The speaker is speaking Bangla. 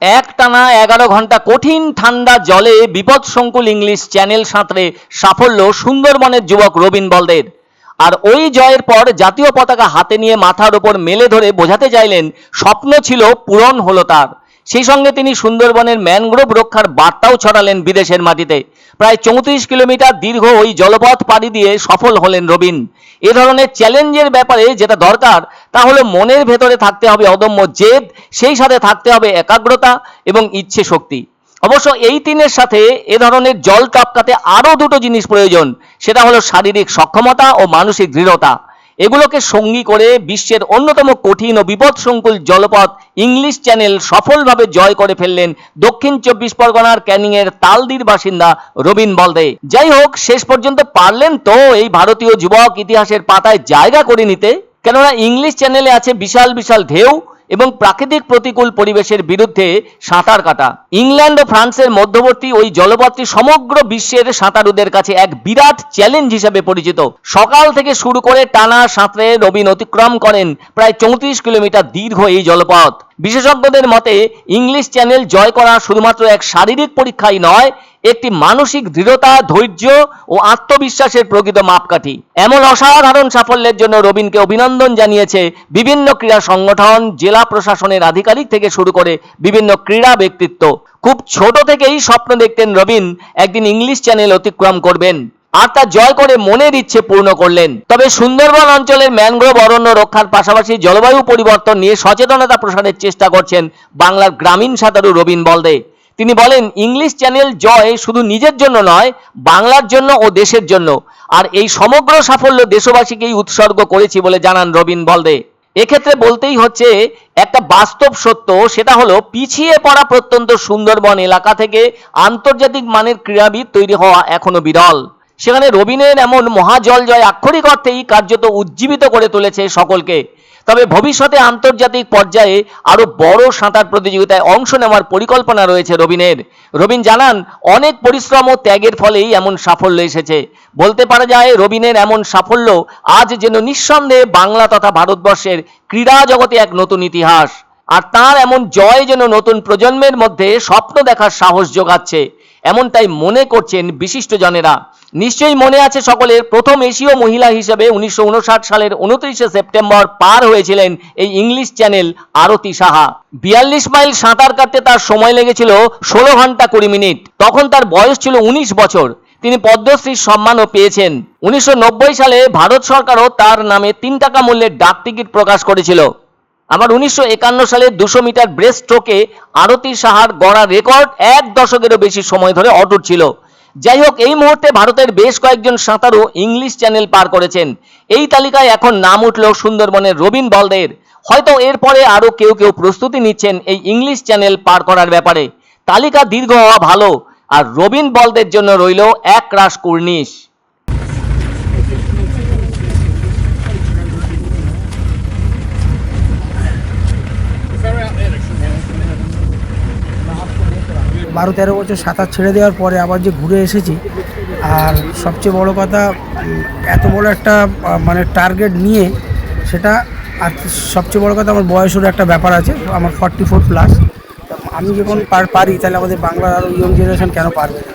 এক টানা এগারো ঘণ্টা কঠিন ঠান্ডা জলে বিপদসংকুল ইংলিশ চ্যানেল সাঁতরে সাফল্য সুন্দরবনের যুবক রবিন বলদের। আর ওই জয়ের পর জাতীয় পতাকা হাতে নিয়ে মাথার ওপর মেলে ধরে বোঝাতে চাইলেন, স্বপ্ন ছিল পূরণ হলো তার। সেই সঙ্গে তিনি সুন্দরবনের ম্যানগ্রোভ রক্ষার বার্তাও ছড়ালেন বিদেশের মাটিতে। প্রায় চৌত্রিশ কিলোমিটার দীর্ঘ ওই জলপথ পাড়ি দিয়ে সফল হলেন রবিন। এ ধরনের চ্যালেঞ্জের ব্যাপারে যেটা দরকার, তা হলো মনের ভেতরে থাকতে হবে অদম্য জেদ, সেই সাথে থাকতে হবে একাগ্রতা এবং ইচ্ছে শক্তি। অবশ্য এই তিনের সাথে এ ধরনের জল টপকাতে আরও দুটো জিনিস প্রয়োজন, সেটা হলো শারীরিক সক্ষমতা ও মানসিক দৃঢ়তা। এগুলোকে সঙ্গী করে বিশ্বের অন্যতম কঠিন ও বিপদসংকুল জলপথ ইংলিশ চ্যানেল সফলভাবে জয় করে ফেললেন দক্ষিণ চব্বিশ পরগনার ক্যানিংয়ের তালদির বাসিন্দা রবিন বলদে। যাই হোক, শেষ পর্যন্ত পারলেন তো এই ভারতীয় যুবক ইতিহাসের পাতায় জায়গা করে নিতে। কেননা ইংলিশ চ্যানেলে আছে বিশাল বিশাল ঢেউ এবং প্রাকৃতিক প্রতিকূল পরিবেশের বিরুদ্ধে সাঁতার কাটা। ইংল্যান্ড ও ফ্রান্সের মধ্যবর্তী ওই জলপথটি সমগ্র বিশ্বের সাঁতারুদের কাছে এক বিরাট চ্যালেঞ্জ হিসেবে পরিচিত। সকাল থেকে শুরু করে টানা সাঁতরে রবিন অতিক্রম করেন প্রায় চৌত্রিশ কিলোমিটার দীর্ঘ এই জলপথ। বিশেষজ্ঞদের মতে, ইংলিশ চ্যানেল জয় করা শুধুমাত্র এক শারীরিক পরীক্ষাই নয়, একটি মানসিক দৃঢ়তা, ধৈর্য ও আত্মবিশ্বাসের প্রকৃত মাপকাঠি। এমন অসাধারণ সাফল্যের জন্য রবিনকে অভিনন্দন জানিয়েছে বিভিন্ন ক্রীড়া সংগঠন, জেলা প্রশাসনের আধিকারিক থেকে শুরু করে বিভিন্ন ক্রীড়া ব্যক্তিত্ব। খুব ছোট থেকেই স্বপ্ন দেখতেন রবিন, একদিন ইংলিশ চ্যানেল অতিক্রম করবেন। আর তা জয় করে মনের ইচ্ছে পূর্ণ করলেন। তবে সুন্দরবন অঞ্চলের ম্যানগ্রোভ অরণ্য রক্ষার পাশাপাশি জলবায়ু পরিবর্তন নিয়ে সচেতনতা প্রসারের চেষ্টা করছেন বাংলার গ্রামীণ সাঁতারু রবিন বলদে। তিনি বলেন, ইংলিশ চ্যানেল জয় শুধু নিজের জন্য নয়, বাংলার জন্য ও দেশের জন্য। আর এই সমগ্র সাফল্য দেশবাসীকেই উৎসর্গ করেছি বলে জানান রবিন বলদে। এক্ষেত্রে বলতেই হচ্ছে, একটা বাস্তব সত্য, সেটা হলো পিছিয়ে পড়া প্রত্যন্ত সুন্দরবন এলাকা থেকে আন্তর্জাতিক মানের ক্রীড়াবিদ তৈরি হওয়া এখনও বিরল। সেখানে রবিনের এমন মহাজল জয় আক্ষরিক অর্থেই কার্যত উজ্জীবিত করে তুলেছে সকলকে। তবে ভবিষ্যতে আন্তর্জাতিক পর্যায়ে আরও বড় সাঁতার প্রতিযোগিতায় অংশ নেওয়ার পরিকল্পনা রয়েছে রবিনের রবিন জানান, অনেক পরিশ্রম ও ত্যাগের ফলেই এমন সাফল্য এসেছে। বলতে পারা যায় রবিনের এমন সাফল্য আজ যেন নিঃসন্দেহে বাংলা তথা ভারতবর্ষের ক্রীড়া জগতে এক নতুন ইতিহাস। আর তার এমন জয় যেন নতুন প্রজন্মের মধ্যে স্বপ্ন দেখার সাহস যোগাচ্ছে। এমনটাই মনে করছেন বিশিষ্টজনেরা। নিশ্চয়ই মনে আছে সকলের, প্রথম এশীয় মহিলা হিসেবে উনিশশো উনষাট সালের উনত্রিশে সেপ্টেম্বর পার হয়েছিলেন এই ইংলিশ চ্যানেল আরতি সাহা। বিয়াল্লিশ মাইল সাঁতার কাটতে তার সময় লেগেছিল ষোলো ঘণ্টা কুড়ি মিনিট। তখন তার বয়স ছিল উনিশ বছর। তিনি পদ্মশ্রীর সম্মানও পেয়েছেন। উনিশশো নব্বই সালে ভারত সরকারও তার নামে তিন টাকা মূল্যের ডাক টিকিট প্রকাশ করেছিল। আমার উনিশশো সালে দুশো মিটার ব্রেস্ট স্ট্রোকে আরতি সাহার গড়া রেকর্ড এক দশকেরও বেশি সময় ধরে অটুট ছিল। যাই হোক, এই মুহূর্তে ভারতের বেশ কয়েকজন সাঁতারু ইংলিশ চ্যানেল পার করেছেন। এই তালিকায় এখন নাম উঠল সুন্দরবনের রবিন বলদের। হয়তো এরপরে আরও কেউ কেউ প্রস্তুতি নিচ্ছেন এই ইংলিশ চ্যানেল পার করার ব্যাপারে। তালিকা দীর্ঘ হওয়া ভালো, আর রবিন বলদের জন্য রইল এক রাস কুর্নিশ। বারো তেরো বছর সাঁতার ছেড়ে দেওয়ার পরে আবার যে ঘুরে এসেছি, আর সবচেয়ে বড় কথা, এত বড় একটা মানে টার্গেট নিয়ে সেটা, আর সবচেয়ে বড় কথা আমার বয়সেরও একটা ব্যাপার আছে, আমার ফর্টি ফোর প্লাস আমি যখন পার পারি, তাহলে আমাদের বাংলার আরও ইয়ং জেনারেশন কেন পারবে না?